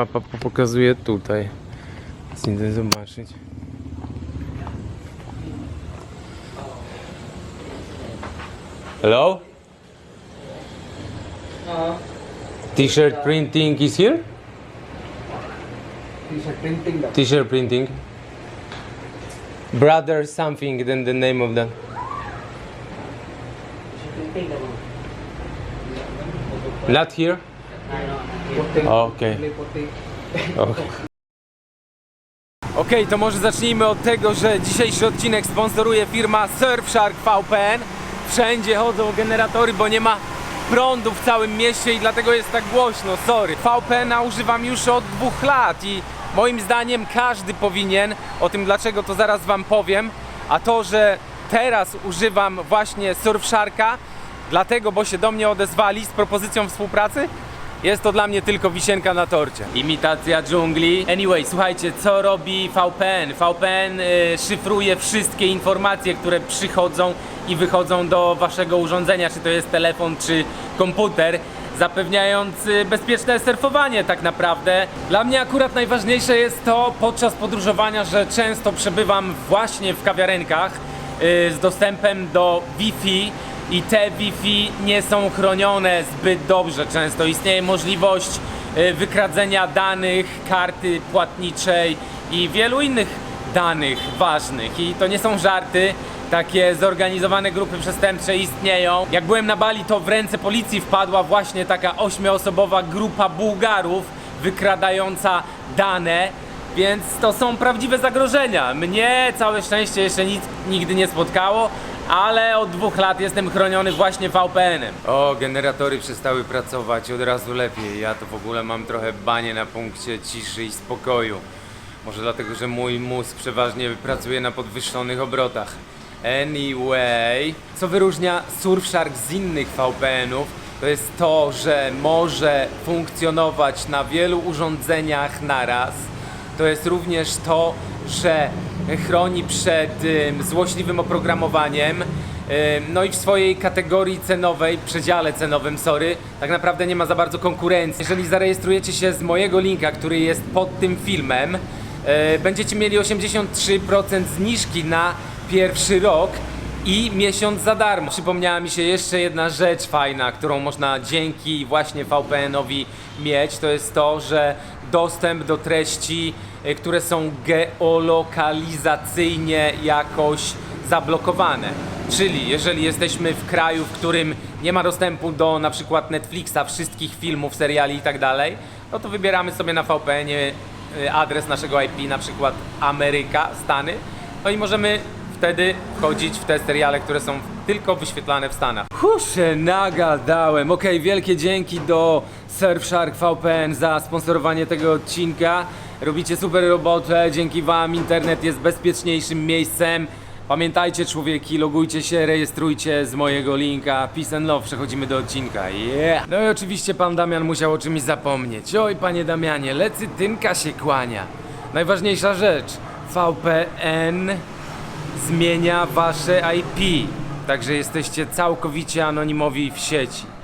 mapa po- pokazuje tutaj. Więc idę zobaczyć. Hello? T-shirt printing is here? T-shirt printing daw. T-shirt printing. Brother something than the name of. Printing daw. Not here? Puti. Okay. Okej, to może zacznijmy od tego, że dzisiejszy odcinek sponsoruje firma Surfshark VPN. Wszędzie chodzą generatory, bo nie ma prądu w całym mieście i dlatego jest tak głośno, sorry. VPN-a używam już od dwóch lat i moim zdaniem każdy powinien, o tym dlaczego to zaraz wam powiem, a to, że teraz używam właśnie Surfsharka, dlatego, bo się do mnie odezwali z propozycją współpracy, jest to dla mnie tylko wisienka na torcie. Imitacja dżungli. Anyway, słuchajcie, co robi VPN? VPN y, szyfruje wszystkie informacje, które przychodzą i wychodzą do waszego urządzenia, czy to jest telefon, czy komputer, zapewniając y, bezpieczne surfowanie tak naprawdę. Dla mnie akurat najważniejsze jest to podczas podróżowania, że często przebywam właśnie w kawiarenkach y, z dostępem do Wi-Fi i te Wi-Fi nie są chronione zbyt dobrze. Często istnieje możliwość y, wykradzenia danych, karty płatniczej i wielu innych danych ważnych. I to nie są żarty. Takie zorganizowane grupy przestępcze istnieją. Jak byłem na Bali, to w ręce policji wpadła właśnie taka ośmioosobowa grupa Bułgarów wykradająca dane więc to są prawdziwe zagrożenia. Mnie całe szczęście jeszcze nic nigdy nie spotkało, ale od dwóch lat jestem chroniony właśnie VPN-em. O, generatory przestały pracować, od razu lepiej. Ja to w ogóle mam trochę banie na punkcie ciszy i spokoju. Może dlatego, że mój mózg przeważnie pracuje na podwyższonych obrotach. Anyway, co wyróżnia Surfshark z innych VPN-ów, to jest to, że może funkcjonować na wielu urządzeniach naraz. To jest również to, że chroni przed ym, złośliwym oprogramowaniem. No i w swojej kategorii cenowej, przedziale cenowym, sorry, tak naprawdę nie ma za bardzo konkurencji. Jeżeli zarejestrujecie się z mojego linka, który jest pod tym filmem, e, będziecie mieli 83% zniżki na pierwszy rok i miesiąc za darmo. Przypomniała mi się jeszcze jedna rzecz fajna, którą można dzięki właśnie VPN-owi mieć. To jest to, że dostęp do treści, które są geolokalizacyjnie jakoś zablokowane. Czyli jeżeli jesteśmy w kraju, w którym nie ma dostępu do na przykład Netflixa, wszystkich filmów, seriali i tak no to wybieramy sobie na VPN-ie y, adres naszego IP, na przykład Ameryka, Stany, no i możemy wtedy wchodzić w te seriale, które są tylko wyświetlane w Stanach. Husze, nagadałem. Okej, wielkie dzięki do Surfshark VPN za sponsorowanie tego odcinka. Robicie super robotę, dzięki wam internet jest bezpieczniejszym miejscem. Pamiętajcie człowieki, logujcie się, rejestrujcie z mojego linka. Peace and love, przechodzimy do odcinka. Yeah! No i oczywiście pan Damian musiał o czymś zapomnieć. Oj, panie Damianie, lecytynka się kłania. Najważniejsza rzecz. VPN zmienia wasze IP. Także jesteście całkowicie anonimowi w sieci.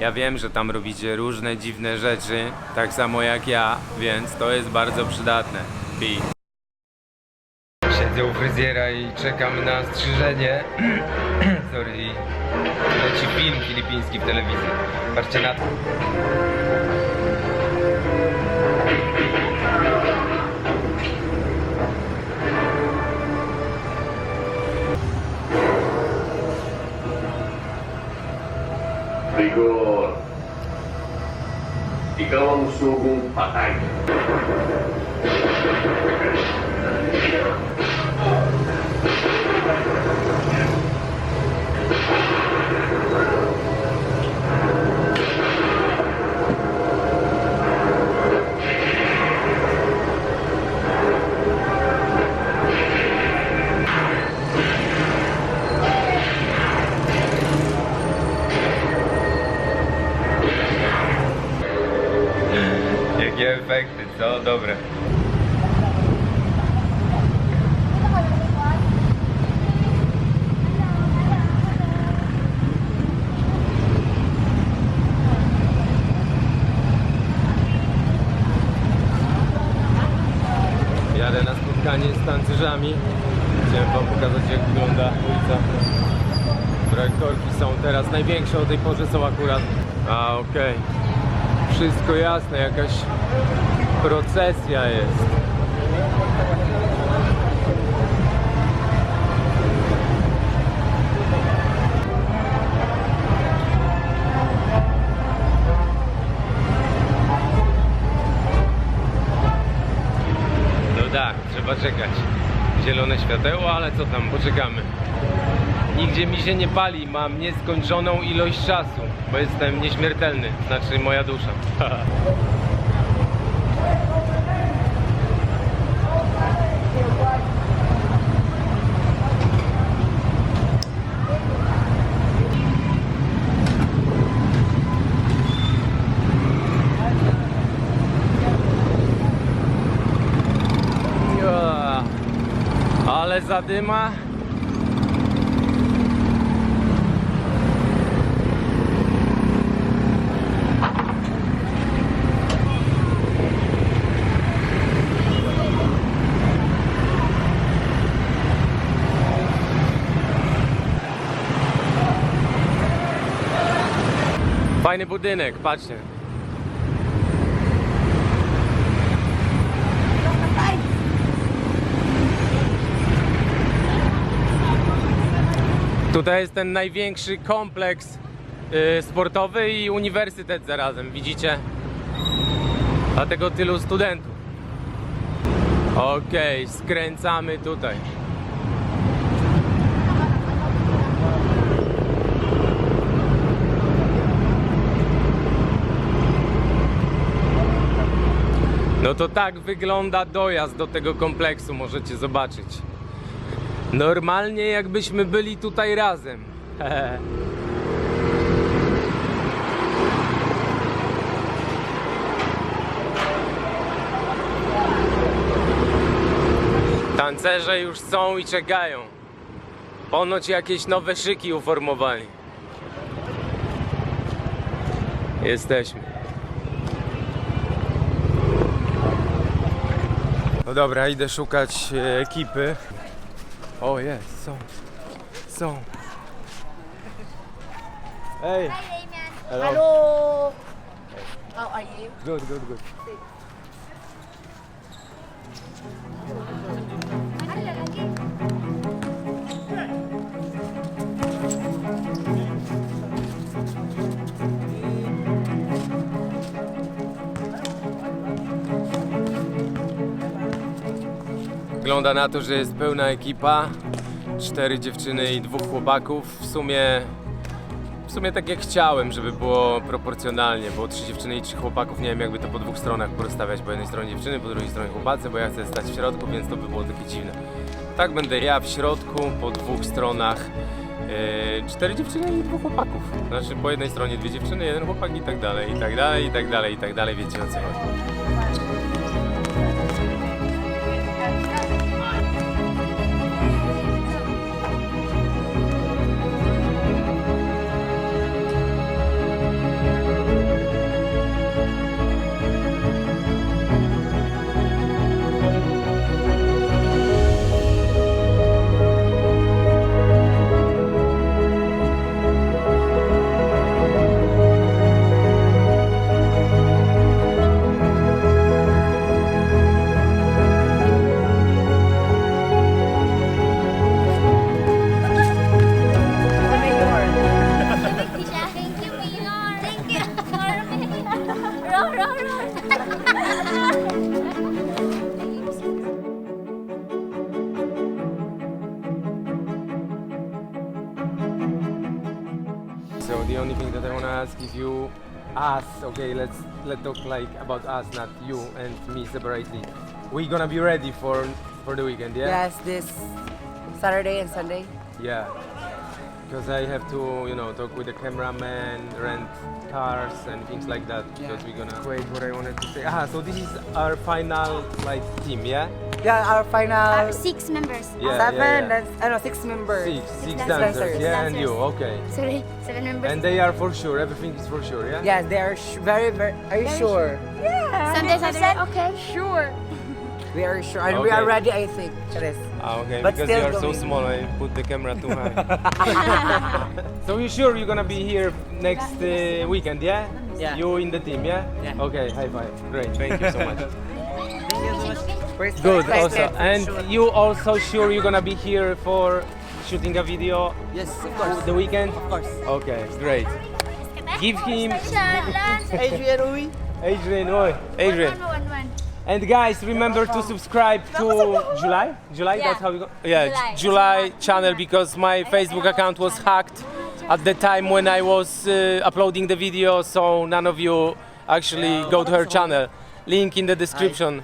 Ja wiem, że tam robicie różne dziwne rzeczy, tak samo jak ja, więc to jest bardzo przydatne. Pi. Siedzę u fryzjera i czekam na strzyżenie. Sorry. Leci film filipiński w telewizji. Patrzcie na to. Ikaw ang sugong patay. Największe o tej porze są akurat. A okej. Wszystko jasne, jakaś procesja jest. No tak, trzeba czekać. Zielone światełko, ale co tam, poczekamy. Nigdzie mi się nie pali, mam nieskończoną ilość czasu, bo jestem nieśmiertelny, znaczy moja dusza. Ale zadyma. Fajny budynek, patrzcie. Tutaj jest ten największy kompleks y, sportowy i uniwersytet zarazem, widzicie? Dlatego tylu studentów. Okej, skręcamy tutaj. No to tak wygląda dojazd do tego kompleksu, możecie zobaczyć. Normalnie jakbyśmy byli tutaj razem. Tancerze już są i czekają. Ponoć jakieś nowe szyki uformowali. Jesteśmy. No dobra, idę szukać e, ekipy. O jest, są. Są. Damian. Hello. Hello. How are you? good, good, good. Wygląda na to, że jest pełna ekipa. Cztery dziewczyny i dwóch chłopaków. W sumie w sumie tak jak chciałem, żeby było proporcjonalnie. Było trzy dziewczyny i trzy chłopaków. Nie wiem, jakby to po dwóch stronach porozstawiać. Po jednej stronie dziewczyny, po drugiej stronie chłopacy, bo ja chcę stać w środku, więc to by było takie dziwne. Tak będę ja w środku, po dwóch stronach. Yy, cztery dziewczyny i dwóch chłopaków. Znaczy po jednej stronie dwie dziewczyny, jeden chłopak i tak dalej, i tak dalej, i tak dalej, i tak dalej. Wiecie o co chodzi. Let's let's talk like about us, not you and me separately. We're gonna be ready for for the weekend, yeah? Yes, this Saturday and Sunday. Yeah. Because I have to, you know, talk with the cameraman, rent cars and things like that. Because we're gonna wait. What I wanted to say. Ah, so this is our final like team, yeah? Yeah, our final Uh, six members. Yeah, seven, yeah, yeah. that's, I know, six members. Six, six Dancers. dancers, yeah, and Dancers. you, okay. Sorry, seven members. And they are for sure. Everything is for sure, yeah. Yes, they are sh- very, very. Are you Very sure? Sunday, Saturday. Okay. Sure. We are sure, and we are Okay. ready, I think. Yes. Ah, okay, But because still you are so going. small, I put the camera too high. so you sure you're gonna be here next uh, weekend, yeah? Yeah. You in the team, yeah? Yeah. Okay, high five. Great, thank you so much. We're Good, excited also. And sure. you also sure you're gonna be here for shooting a video Yes, of course. the weekend? Of course. Okay, great. Give him Challenge. Adrian, uy. Adrian, oi, Adrian. And guys, remember to subscribe to July. July, Yeah. that's how we go. Yeah, July. July, channel because my Facebook account was hacked at the time when I was uh, uploading the video, so none of you actually go to her channel. Link in the description.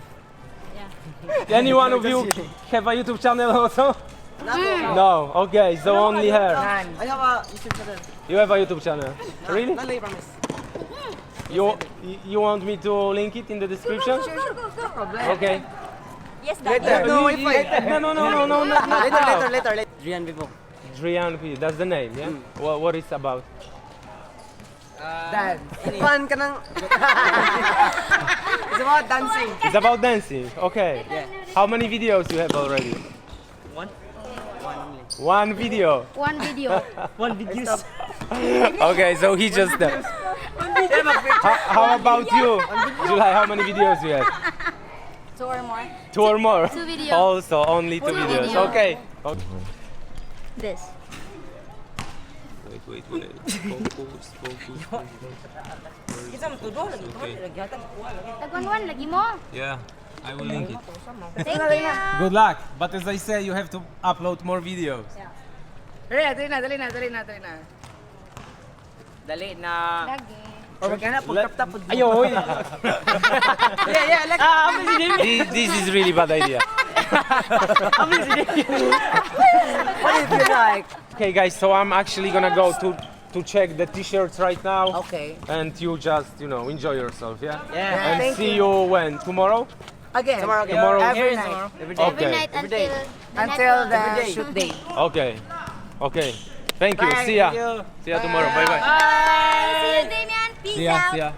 Any one of you have a YouTube channel also? No. Okay, so only her. Nan. I have a YouTube channel. You have a YouTube channel. Really? Nalay, promise. You you want me to link it in the description? Problem. Okay. Yes, Later. No, You- Wi-Fi. No, no, no, no, no, not, not Later, now. later, later, later. Adrian Vivo. Drian P, that's the name, yeah? Mm. What, what it's about? Dance. Fun ka ng... It's about dancing. It's about dancing, okay. Yeah. How many videos you have already? One? One only. One video. One video. One videos. Okay, so he just... Uh, how, how about you? July, how many videos you have? Two or more. Two or more? Two videos. Also, only two Two videos. videos. Okay. okay. This. Wait, wait, wait. Focus, focus, focus. Isa mo tudo. Okay. Tag one, one. Lagi mo. Yeah, I will link it. Thank you. Good luck. But as I said, you have to upload more videos. Na, dali na, dali na, dali na, dali na. Dali na. Lagi. Or wag ka na, pagkaptap po. Ayo, oy. Yeah, yeah, like... Ah, this, this is really bad idea. What do you feel like? Okay, guys, so I'm actually gonna go to to check the t-shirts right now, Okay. and you just you know enjoy yourself, yeah. Yeah. And Thank see you. you when tomorrow. Again. Tomorrow again. Tomorrow. Every night. Every day. Every Okay. night Every until day. the Until the of- shoot day. Okay, okay. Thank you. Bye. See ya. Thank you. See ya tomorrow. Bye bye. See you, Damian. Peace See ya. out. See ya.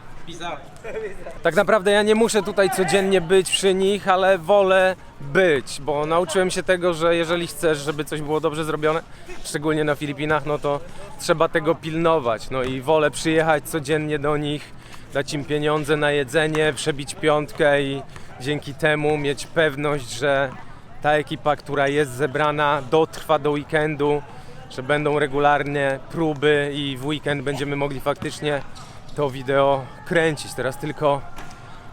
Tak naprawdę ja nie muszę tutaj codziennie być przy nich, ale wolę być, bo nauczyłem się tego, że jeżeli chcesz, żeby coś było dobrze zrobione, szczególnie na Filipinach, no to trzeba tego pilnować. No i wolę przyjechać codziennie do nich, dać im pieniądze na jedzenie, przebić piątkę i dzięki temu mieć pewność, że ta ekipa, która jest zebrana, dotrwa do weekendu, że będą regularnie próby i w weekend będziemy mogli faktycznie to wideo kręcić. Teraz tylko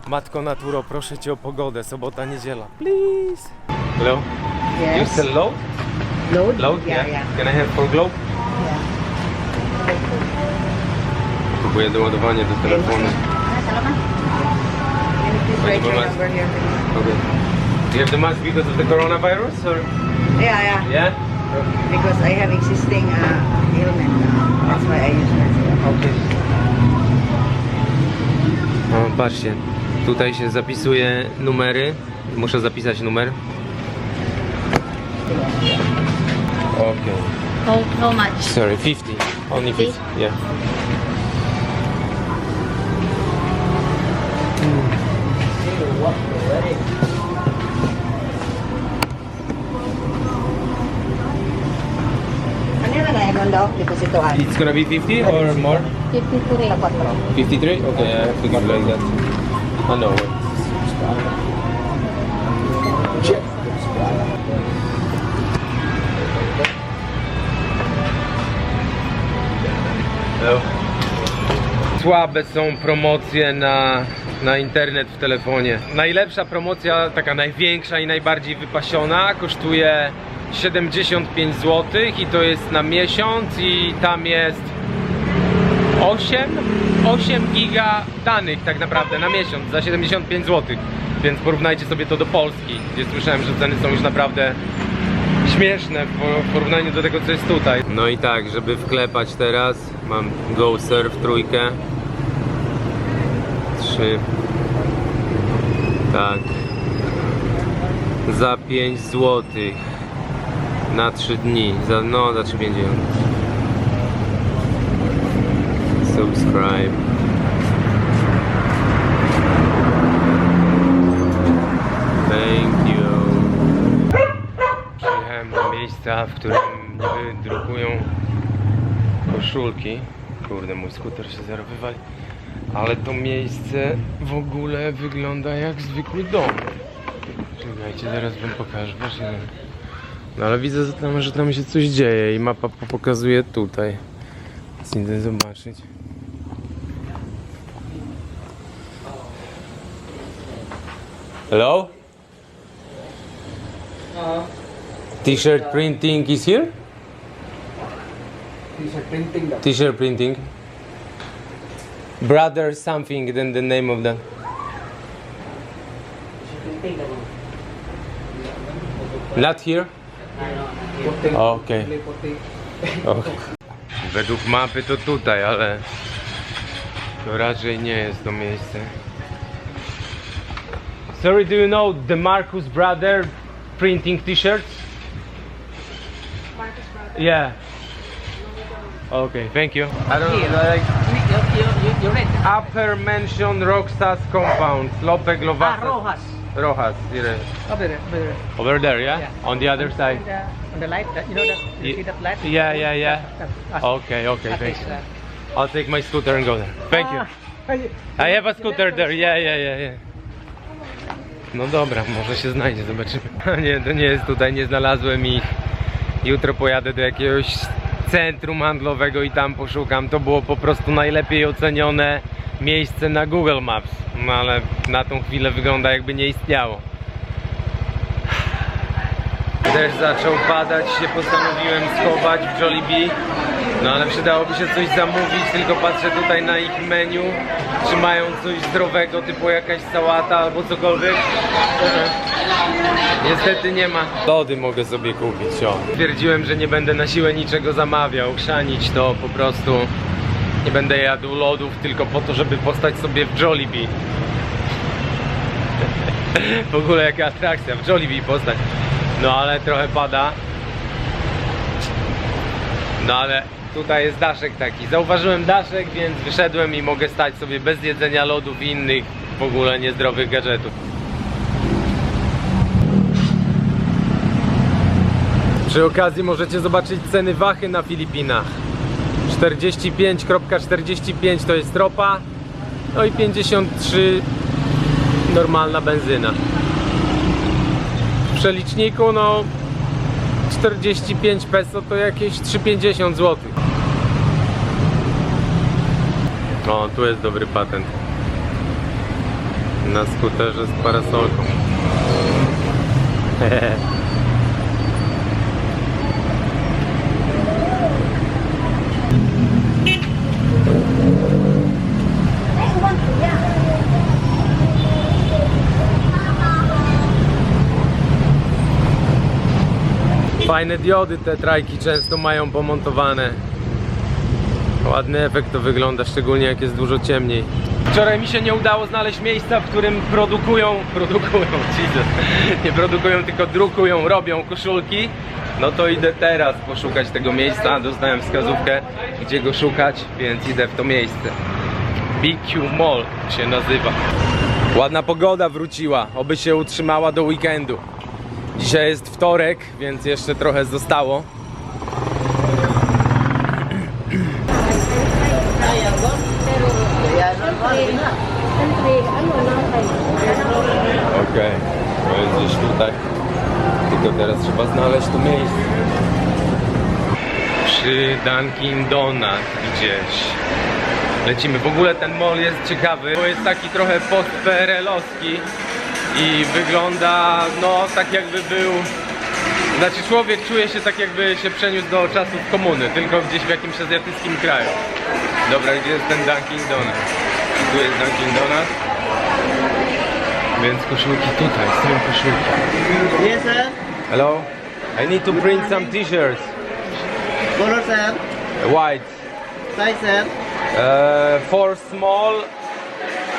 Matko Naturo, proszę Cię o pogodę, sobota, niedziela. Please. Hello? You sell load? Load? Load? Yeah, yeah. Can I have for globe? Próbuję doładowanie do telefonu. Write your Mask. number here. Okay. Do you have the mask because of the coronavirus or? Yeah, yeah. Yeah? Because I have existing uh, ailment. That's why I use it. Okay. O, patrzcie. Tutaj się zapisuje numery. Muszę zapisać numer. Okay. How, how much? Sorry, 50. Only 50. Yeah. 52. It's gonna be 50 or more? 53. 53? Okay, I have to like that. I know. Słabe są promocje na, na internet w telefonie. Najlepsza promocja, taka największa i najbardziej wypasiona, kosztuje 75 zł i to jest na miesiąc i tam jest 8, 8 giga danych tak naprawdę na miesiąc za 75 zł. Więc porównajcie sobie to do Polski, gdzie słyszałem, że ceny są już naprawdę śmieszne w porównaniu do tego, co jest tutaj. No i tak, żeby wklepać teraz, mam Go Surf trójkę. 3. Tak. Za 5 zł na 3 dni, za, no za 3,50 subscribe. Thank you. Przyjechałem do miejsca, w którym niby drukują koszulki. Kurde mój skuter się zarówywali ale to miejsce w ogóle wygląda jak zwykły dom. Czekajcie, zaraz wam pokażę, właśnie no ale widzę, że tam, że tam się coś dzieje i mapa po- pokazuje tutaj. Więc idę zobaczyć. Hello? T-shirt printing is here? T-shirt printing. T-shirt printing. Brother something then the name of daw. Not here? Puting. Okay. Okay. Według mapy to tutaj, ale to raczej nie jest to miejsce. Sorry, do you know the Marcus brother printing t-shirts? Marcus brother? Yeah. Okay, thank you. I don't know, like You, you, you, you read? upper mention Roxas compound, Lopeg Ah, Lovasa. Rojas. Rojas. Over there, over there. Over there, yeah? Yeah. On the other side. The, on the light, that, you know that, you see that light? yeah, yeah, yeah. Okay, okay, thanks. uh, I'll take my scooter and go there. Thank you. Ah, I have a scooter there, yeah, yeah, yeah, yeah. No dobra, może się znajdzie, zobaczymy. Nie, to nie jest tutaj, nie znalazłem ich. Jutro pojadę do jakiegoś centrum handlowego i tam poszukam. To było po prostu najlepiej ocenione miejsce na Google Maps. No ale na tą chwilę wygląda jakby nie istniało. Deszcz zaczął padać, się postanowiłem schować w Jollibee. No ale przydałoby się coś zamówić, tylko patrzę tutaj na ich menu, czy mają coś zdrowego, typu jakaś sałata albo cokolwiek. Niestety nie ma. Lody mogę sobie kupić, o. Stwierdziłem, że nie będę na siłę niczego zamawiał, chrzanić to po prostu. Nie będę jadł lodów tylko po to, żeby postać sobie w Jollibee. w ogóle jaka atrakcja, w Jollibee postać. No ale trochę pada. No ale tutaj jest daszek taki. Zauważyłem daszek, więc wyszedłem i mogę stać sobie bez jedzenia lodów i innych w ogóle niezdrowych gadżetów. Przy okazji możecie zobaczyć ceny wachy na Filipinach. 45,45 to jest ropa, no i 53 normalna benzyna. W przeliczniku no 45 peso to jakieś 3,50 zł. O, tu jest dobry patent. Na skuterze z parasolką. Fajne diody te trajki często mają pomontowane. Ładny efekt to wygląda, szczególnie jak jest dużo ciemniej. Wczoraj mi się nie udało znaleźć miejsca, w którym produkują, produkują, Jesus, nie produkują, tylko drukują, robią koszulki. No to idę teraz poszukać tego miejsca, dostałem wskazówkę, gdzie go szukać, więc idę w to miejsce. BQ Mall się nazywa. Ładna pogoda wróciła, oby się utrzymała do weekendu. Dzisiaj jest wtorek, więc jeszcze trochę zostało. Okej, to jest gdzieś tutaj. Tylko teraz trzeba znaleźć to miejsce. Przy Dunkin Donut gdzieś. Lecimy. W ogóle ten mall jest ciekawy, bo jest taki trochę post-PRL-owski i wygląda no tak jakby był znaczy człowiek czuje się tak jakby się przeniósł do czasów komuny, tylko gdzieś w jakimś azjatyckim kraju. Dobra, gdzie jest ten Dunkin Donut? Tu jest Dunkin Donut. Więc koszulki tutaj, są koszulki. Yes, sir. Hello? I need to print some t-shirts. Color, sir. White. Size, sir. Uh, four small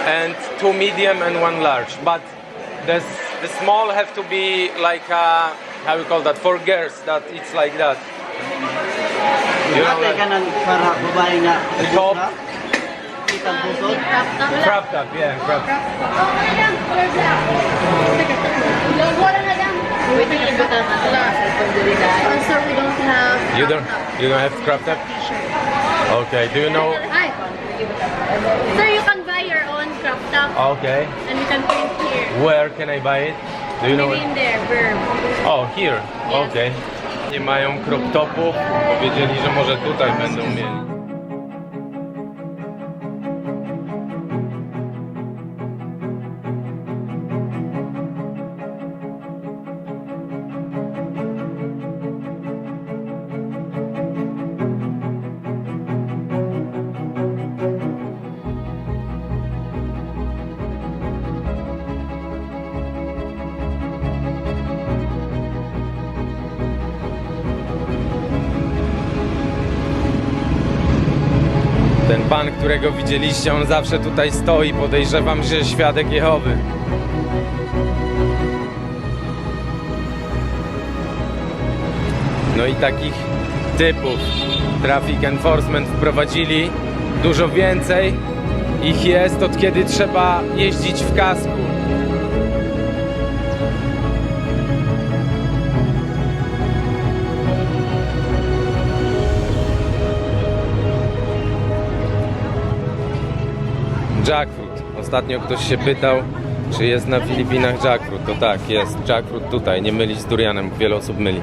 and two medium and one large. But the, the small have to be like uh, how you call that for girls. That it's like that. You know, Ate ka like ng para babae nga. the top, crop top, yeah, crop. Nagbutan na sila. Sponsor You don't you don't have crop top? Okay, do you know. Sir, you can buy your own crop ah, Okay. and you can print here. Where can I buy it? Do you know Maybe in there, Verb. Oh, here. Yes. Okay. Nie mają crop topów. Powiedzieli, że może tutaj będą mieli. Którego widzieliście, on zawsze tutaj stoi. Podejrzewam, że świadek Jehowy. No i takich typów Traffic Enforcement wprowadzili dużo więcej. Ich jest od kiedy trzeba jeździć w kasku. Jackfruit. Ostatnio ktoś się pytał, czy jest na Filipinach jackfruit. To tak, jest jackfruit tutaj. Nie mylić z durianem, wiele osób myli.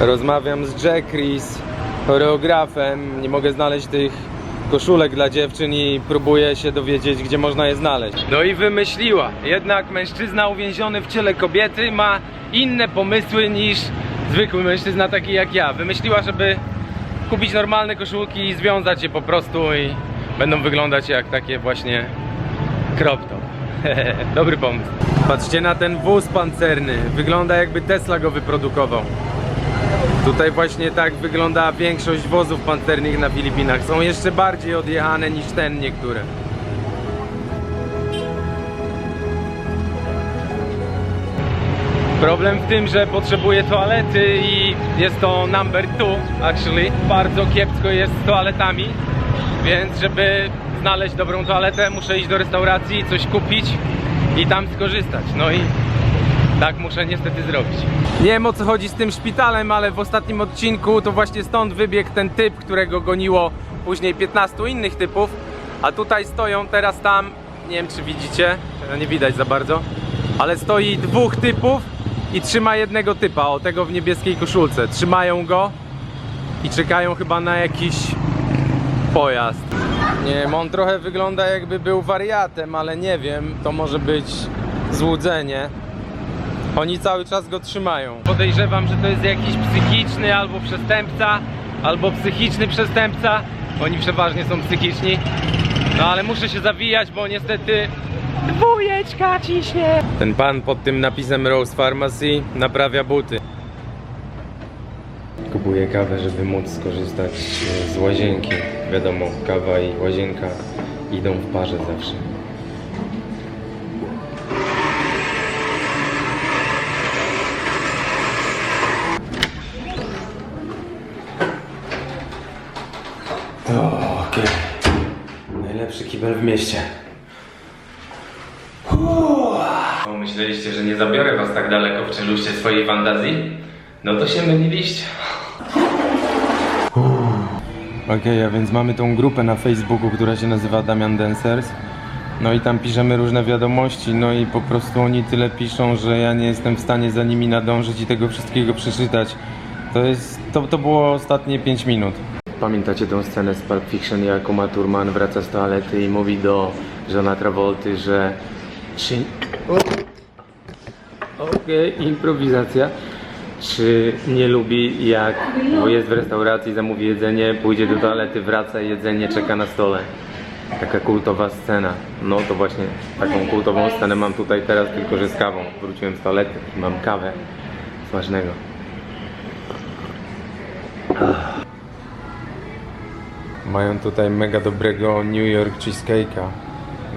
Rozmawiam z Jack Reese, choreografem. Nie mogę znaleźć tych koszulek dla dziewczyn i próbuję się dowiedzieć, gdzie można je znaleźć. No i wymyśliła. Jednak mężczyzna uwięziony w ciele kobiety ma inne pomysły niż zwykły mężczyzna taki jak ja. Wymyśliła, żeby kupić normalne koszulki i związać je po prostu i będą wyglądać jak takie właśnie crop top. Dobry pomysł. Patrzcie na ten wóz pancerny. Wygląda jakby Tesla go wyprodukował. Tutaj właśnie tak wygląda większość wozów pancernych na Filipinach. Są jeszcze bardziej odjechane niż ten niektóre. Problem w tym, że potrzebuję toalety i jest to number two actually. Bardzo kiepsko jest z toaletami, więc żeby znaleźć dobrą toaletę muszę iść do restauracji, coś kupić i tam skorzystać. No i tak muszę niestety zrobić. Nie wiem o co chodzi z tym szpitalem, ale w ostatnim odcinku to właśnie stąd wybiegł ten typ, którego goniło później 15 innych typów. A tutaj stoją teraz tam, nie wiem czy widzicie, nie widać za bardzo, ale stoi dwóch typów i trzyma jednego typa, o tego w niebieskiej koszulce. Trzymają go i czekają chyba na jakiś pojazd. Nie wiem, on trochę wygląda jakby był wariatem, ale nie wiem, to może być złudzenie. Oni cały czas go trzymają. Podejrzewam, że to jest jakiś psychiczny albo przestępca, albo psychiczny przestępca. Oni przeważnie są psychiczni. No ale muszę się zawijać, bo niestety dwójeczka ciśnie. Ten pan pod tym napisem Rose Pharmacy naprawia buty. Kupuję kawę, żeby móc skorzystać z łazienki. Wiadomo, kawa i łazienka idą w parze zawsze. Kibel w mieście. Myśleliście, że nie zabiorę was tak daleko w czeluście swojej fantazji? No to się myliliście. Okej, a więc mamy tą grupę na Facebooku, która się nazywa Damian Dancers. No i tam piszemy różne wiadomości, no i po prostu oni tyle piszą, że ja nie jestem w stanie za nimi nadążyć i tego wszystkiego przeczytać. To jest, to, to było ostatnie 5 minut. Pamiętacie tą scenę z Pulp Fiction, jak Uma Thurman wraca z toalety i mówi do Johna Travolty, że... Czy... Okej, improwizacja. Czy nie lubi jak bo jest w restauracji, zamówi jedzenie, pójdzie do toalety, wraca jedzenie czeka na stole. Taka kultowa scena. No to właśnie taką kultową scenę mam tutaj teraz, tylko że z kawą. Wróciłem z toalety i mam kawę smacznego. Mają tutaj mega dobrego New York cheesecake'a.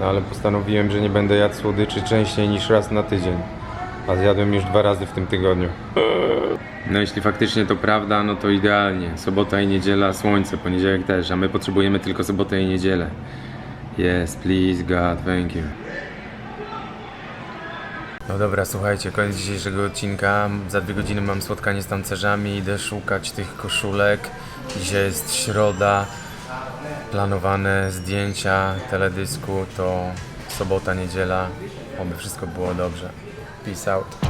No ale postanowiłem, że nie będę jadł słodyczy częściej niż raz na tydzień. A zjadłem już dwa razy w tym tygodniu. No jeśli faktycznie to prawda, no to idealnie. Sobota i niedziela, słońce, poniedziałek też, a my potrzebujemy tylko sobotę i niedzielę. Yes, please God, thank you. No dobra, słuchajcie, koniec dzisiejszego odcinka. Za dwie godziny mam spotkanie z tancerzami, idę szukać tych koszulek. Dzisiaj jest środa, planowane zdjęcia teledysku to sobota, niedziela. Oby wszystko było dobrze. Peace out.